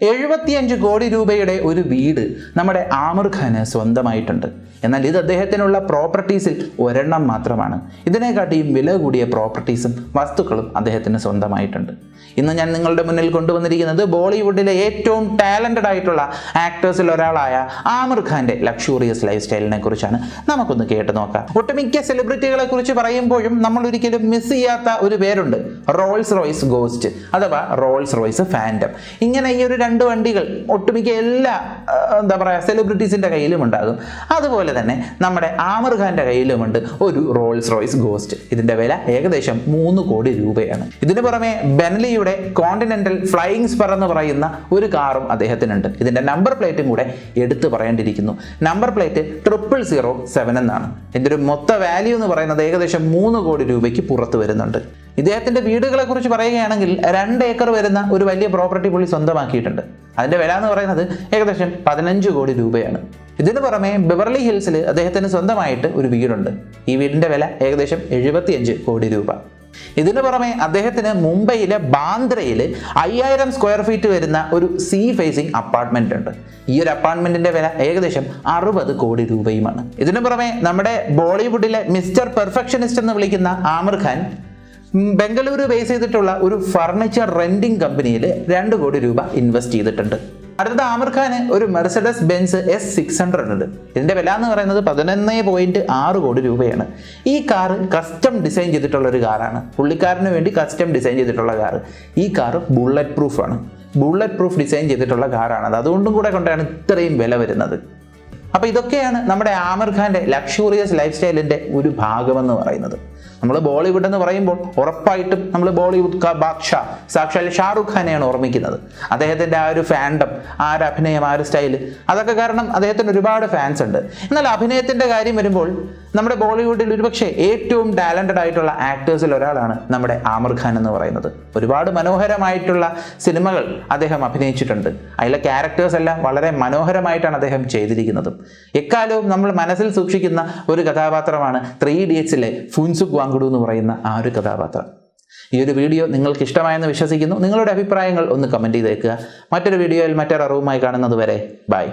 എഴുപത്തിയഞ്ച് കോടി രൂപയുടെ ഒരു വീട് നമ്മുടെ ആമിർ ഖാന് സ്വന്തമായിട്ടുണ്ട്. എന്നാൽ ഇത് അദ്ദേഹത്തിനുള്ള പ്രോപ്പർട്ടീസിൽ ഒരെണ്ണം മാത്രമാണ്. ഇതിനെക്കാട്ടിയും വില കൂടിയ പ്രോപ്പർട്ടീസും വസ്തുക്കളും അദ്ദേഹത്തിന് സ്വന്തമായിട്ടുണ്ട്. ഇന്ന് ഞാൻ നിങ്ങളുടെ മുന്നിൽ കൊണ്ടുവന്നിരിക്കുന്നത് ബോളിവുഡിലെ ഏറ്റവും ടാലന്റഡ് ആയിട്ടുള്ള ആക്ടേഴ്സിൽ ഒരാളായ ആമിർ ഖാന്റെ ലക്ഷൂറിയസ് ലൈഫ് സ്റ്റൈലിനെ കുറിച്ചാണ് നമുക്കൊന്ന് കേട്ട് നോക്കാം. ഒട്ടുമിക്ക സെലിബ്രിറ്റികളെ കുറിച്ച് പറയുമ്പോഴും നമ്മൾ ഒരിക്കലും മിസ് ചെയ്യാത്ത ഒരു പേരുണ്ട്. റോൾസ് റോയ്സ് ഗോസ്റ്റ് അഥവാ റോൾസ് റോയ്സ് ഫാൻഡം ഇങ്ങനെ ഈ ഒരു രണ്ട് വണ്ടികൾ ഒട്ടുമിക്ക എല്ലാ എന്താ പറയുക സെലിബ്രിറ്റീസിന്റെ കയ്യിലും ഉണ്ടാകും. അതുപോലെ തന്നെ നമ്മുടെ ആമിർ ഖാന്റെ കയ്യിലുമുണ്ട് ഒരു റോൾസ് റോയ്സ് ഗോസ്റ്റ് ഇതിന്റെ വില ഏകദേശം മൂന്ന് കോടി രൂപയാണ്. ഇതിനു പുറമെ ബെനലിയുടെ കോണ്ടിനെന്റൽ ഫ്ലൈയിങ് സ്പർ എന്ന് പറയുന്ന ഒരു കാറും അദ്ദേഹത്തിനുണ്ട്. ഇതിന്റെ നമ്പർ പ്ലേറ്റും കൂടെ എടുത്തു പറയേണ്ടിയിരിക്കുന്നു. Number plate triple zero seven എന്നാണ്. ഇതിന്റെ ഒരു മൊത്ത വാല്യൂ എന്ന് പറയുന്നത് ഏകദേശം മൂന്ന് കോടി രൂപയ്ക്ക് പുറത്ത് വരുന്നുണ്ട്. ഇദ്ദേഹത്തിന്റെ വീടുകളെ കുറിച്ച് പറയുകയാണെങ്കിൽ രണ്ട് ഏക്കർ വരുന്ന ഒരു വലിയ പ്രോപ്പർട്ടി പുള്ളി സ്വന്തമാക്കിയിട്ടുണ്ട്. അതിന്റെ വില എന്ന് പറയുന്നത് ഏകദേശം പതിനഞ്ച് കോടി രൂപയാണ്. ഇതിനു പുറമെ ബെവർലി ഹിൽസിൽ അദ്ദേഹത്തിന് സ്വന്തമായിട്ട് ഒരു വീടുണ്ട്. ഈ വീടിന്റെ വില ഏകദേശം എഴുപത്തിയഞ്ച് കോടി രൂപ. ഇതിനു പുറമെ അദ്ദേഹത്തിന് മുംബൈയിലെ ബാന്ദ്രയിൽ അയ്യായിരം സ്ക്വയർ ഫീറ്റ് വരുന്ന ഒരു സീ ഫേസിംഗ് അപ്പാർട്ട്മെന്റ് ഉണ്ട്. ഈ ഒരു അപ്പാർട്ട്മെന്റിന്റെ വില ഏകദേശം അറുപത് കോടി രൂപയുമാണ്. ഇതിനു പുറമെ നമ്മുടെ ബോളിവുഡിലെ മിസ്റ്റർ പെർഫെക്ഷനിസ്റ്റ് എന്ന് വിളിക്കുന്ന ആമിർ ഖാൻ ബംഗളൂരു ബേസ് ചെയ്തിട്ടുള്ള ഒരു ഫർണിച്ചർ റെന്റിംഗ് കമ്പനിയിൽ രണ്ട് കോടി രൂപ ഇൻവെസ്റ്റ് ചെയ്തിട്ടുണ്ട്. അടുത്തത് ആമിർ ഖാന് ഒരു Mercedes Benz S six hundred ഉണ്ട്. ഇതിന്റെ വില എന്ന് പറയുന്നത് പതിനൊന്ന് പോയിന്റ് ആറ് കോടി രൂപയാണ്. ഈ കാർ കസ്റ്റം ഡിസൈൻ ചെയ്തിട്ടുള്ള ഒരു കാറാണ് പുള്ളിക്കാരന് വേണ്ടി കസ്റ്റം ഡിസൈൻ ചെയ്തിട്ടുള്ള കാർ ഈ കാർ ബുള്ളറ്റ് പ്രൂഫ് ആണ്. ബുള്ളറ്റ് പ്രൂഫ് ഡിസൈൻ ചെയ്തിട്ടുള്ള കാറാണ് അത് അതുകൊണ്ടും കൂടെ കൊണ്ടാണ് ഇത്രയും വില വരുന്നത്. അപ്പോൾ ഇതൊക്കെയാണ് നമ്മുടെ ആമിർ ഖാന്റെ ലക്ഷൂറിയസ് ലൈഫ് സ്റ്റൈലിന്റെ ഒരു ഭാഗമെന്ന് പറയുന്നത്. നമ്മൾ ബോളിവുഡ് എന്ന് പറയുമ്പോൾ ഉറപ്പായിട്ടും നമ്മൾ ബോളിവുഡ് കാ ബാദ്ഷാ സാക്ഷാൽ ഷാറുഖ് ഖാനെയാണ് ഓർമ്മിക്കുന്നത്. അദ്ദേഹത്തിന്റെ ആ ഒരു ഫാൻഡം ആ ഒരു അഭിനയം ആ ഒരു സ്റ്റൈൽ അതൊക്കെ കാരണം അദ്ദേഹത്തിന് ഒരുപാട് ഫാൻസ് ഉണ്ട്. എന്നാൽ അഭിനയത്തിന്റെ കാര്യം വരുമ്പോൾ നമ്മുടെ ബോളിവുഡിൽ ഒരുപക്ഷെ ഏറ്റവും ടാലന്റഡ് ആയിട്ടുള്ള ആക്ടേഴ്സിൽ ഒരാളാണ് നമ്മുടെ ആമർ ഖാൻ എന്ന് പറയുന്നത്. ഒരുപാട് മനോഹരമായിട്ടുള്ള സിനിമകൾ അദ്ദേഹം അഭിനയിച്ചിട്ടുണ്ട്. അതിലെ ക്യാരക്ടേഴ്സ് എല്ലാം വളരെ മനോഹരമായിട്ടാണ് അദ്ദേഹം ചെയ്തിരിക്കുന്നത്. എക്കാലവും നമ്മൾ മനസ്സിൽ സൂക്ഷിക്കുന്ന ഒരു കഥാപാത്രമാണ് ത്രീ ഇഡിയറ്റ്സിലെ ഫുൻസുക് വാങ്കുഡു എന്ന് പറയുന്ന ആ ഒരു കഥാപാത്രം. ഈ ഒരു വീഡിയോ നിങ്ങൾക്ക് ഇഷ്ടമായെന്ന് വിശ്വസിക്കുന്നു. നിങ്ങളുടെ അഭിപ്രായങ്ങൾ ഒന്ന് കമന്റ് ചെയ്തേക്കുക. മറ്റൊരു വീഡിയോയിൽ മറ്റൊരു അറിവുമായി കാണുന്നത് വരെ ബൈ